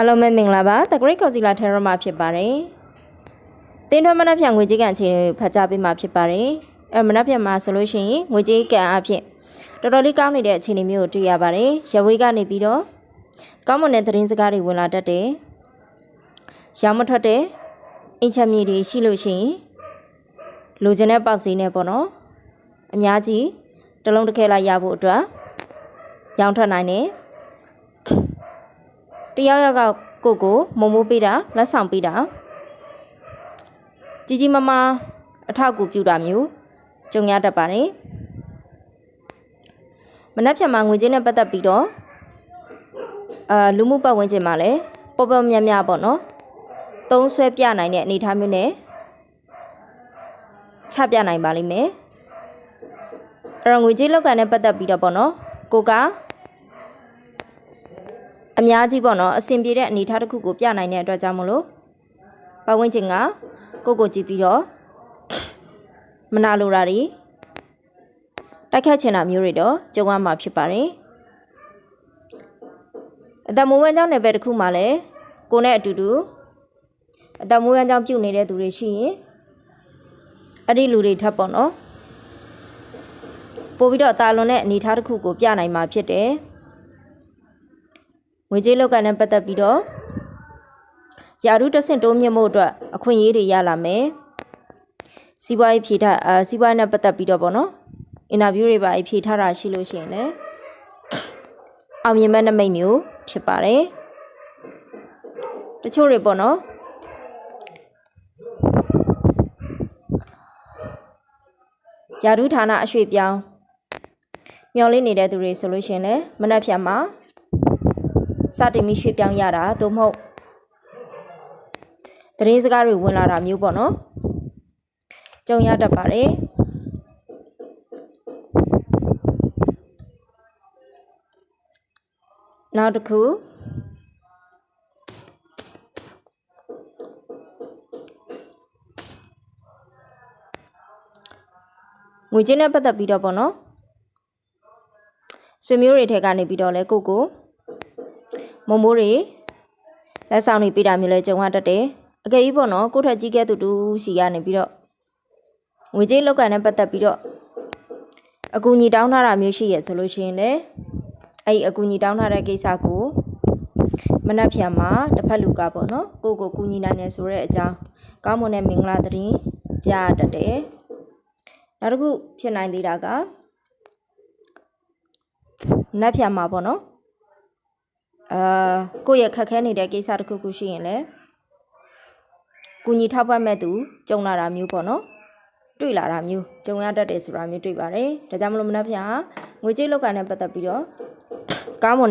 အားလုံးပဲမင်္ဂလာပါ The Great Concealer Terror မှာဖြစ်ပါတယ်။တင်းထွန်းမနှက်ဖြန်ငွေကြေးကန်အခြေအနေကိုဖတ်ကြားပေးမှာဖြစ်ပါတယ်။အဲမနှက်ဖြန်မှာဆိုလို့ရှိရင်ငွေကြေးကန်အဖြစ်တော်တော်လေးကောင်းနေတဲ့အခြေအနေမျိုးကိုတွေ့ရပါတယ်။ရဝေးကနေပြီးတော့ကောင်းမွန်တဲ့သတင်းစကားတွေဝင်လာတတ်တယ်။ရောင်းမထွက်တဲ့အင်ချက်မြေတွေရှိလို့ရှိရင်လိုချင်တဲ့ပေါက်စီနဲ့ပေါ့နော်။အများကြီးတစ်လုံးတစ်ခဲလိုက်ရဖို့အတွက်ရောင်းထွက်နိုင်တယ်။ တယောက်ယောက်ကကိုယ့်ကိုမုံမိုးပေးတာလက်ဆောင်ပေးတာကြီးကြီးမားမားအထောက်အကူပြုတာမျိုးကြုံရတတ်ပါတယ်မနှက်ဖြတ်မှာငွေကြေးနဲ့ပတ်သက်ပြီးတော့အာလူမှုပတ်ဝန်းကျင်မှာလည်းပေါ်ပေါ်များများပေါ့နော်သုံးဆွဲပြနိုင်တဲ့အနေအထားမျိုးနဲ့ချပြနိုင်ပါလိမ့်မယ်အဲ့တော့ငွေကြေးလောက်ကန်နဲ့ပတ်သက်ပြီးတော့ပေါ့နော်ကိုကအ များကြီးပေါ့နော်အဆင်ပြေတဲ့အနေအထားတစ်ခုကိုပြနိုင်တဲ့အတွက်ကြောင့်မလို့ပတ်ဝန်းကျင်ကကိုယ့်ကိုကြည့်ပြီးတော့မနာလိုတာတွေတိုက်ခတ်ချင်တာမျိုးတွေတော့ကြုံရမှာဖြစ်ပါတယ်အတမိုးဝမ်းကြောင်းနယ်ပယ်တစ်ခုမှာလည်းကိုနဲ့အတူတူအတမိုးဝမ်းကြောင်းပြုတ်နေတဲ့သူတွေရှိရင်အဲ့ဒီလူတွေထပ်ပေါ့နော်ပို့ပြီးတော့အသာလွန်တဲ့အနေအထားတစ်ခုကိုပြနိုင်မှာဖြစ်တယ် ငွေကြေးလောက်ကနဲ့ပတ်သက်ပြီးတော့ယာရုတဆင့်တိုးမြင့်မှုအတွက်အခွင့်အရေးတွေရလာမယ်စီးပွားရေးဖြေထားအာစီးပွားရေးနဲ့ပတ်သက်ပြီးတော့ဗောနော်အင်တာဗျူးတွေပါဖြေထားတာရှိလို့ရှိရင်လည်းအောင်မြင်မဲ့နမိတ်မျိုးဖြစ်ပါတယ်တချို့တွေပေါ့နော်ယာရုဌာနအရွှေ့ပြောင်းမျော်လင့်နေတဲ့သူတွေဆိုလို့ရှိရင်လည်းမနှက်ဖြတ်မှာ စတင်ပြီးရွှေ့ပြောင်းရတာသို့မဟုတ်သတင်းစကားတွေဝင်လာတာမျိုးပေါ့နော်ကြုံရတတ်ပါတယ်နောက်တစ်ခုငွေကြေးနဲ့ပတ်သက်ပြီးတော့ပေါ့နော်ဆွေမျိုးတွေထဲကနေပြီးတော့လဲကိုကို မုံမိုးတွေလက်ဆောင်တွေပေးတာမျိုးလဲကြုံရတတ်တယ်အကယ်၍ပေါ့နော်ကိုယ့်ထက်ကြီးကဲသူတူစီကနေပြီးတော့ငွေကြေးလောက်ကန်နဲ့ပတ်သက်ပြီးတော့အကူအညီတောင်းထားတာမျိုးရှိရဲ့ဆိုလို့ရှိရင်လည်းအဲ့ဒီအကူအညီတောင်းထားတဲ့ကိစ္စကိုမနှက်ဖြန်မှာတစ်ဖက်လူကပေါ့နော်ကိုယ့်ကိုကူညီနိုင်တယ်ဆိုတဲ့အကြောင်းကောင်းမွန်တဲ့မင်္ဂလာသတင်းကြားတတ်တယ်နောက်တစ်ခုဖြစ်နိုင်သေးတာကမနှက်ဖြန်မှာပေါ့နော် အာကိုယ့်ရဲ့ခက်ခဲနေတဲ့ကိစ္စတစ်ခုခုရှိရင်လည်းကုညီထောက်ပံ့မဲ့သူကြုံလာတာမျိုးပေါ့နော်တွေ့လာတာမျိုးကြုံရတတ်တယ်ဆိုတာမျိုးတွေ့ပါတယ်ဒါကြောင့်မလို့မနှက်ဖြာငွေကြေးလောက်ကန်နဲ့ပတ်သက်ပြီးတော့ကောင်းမွန်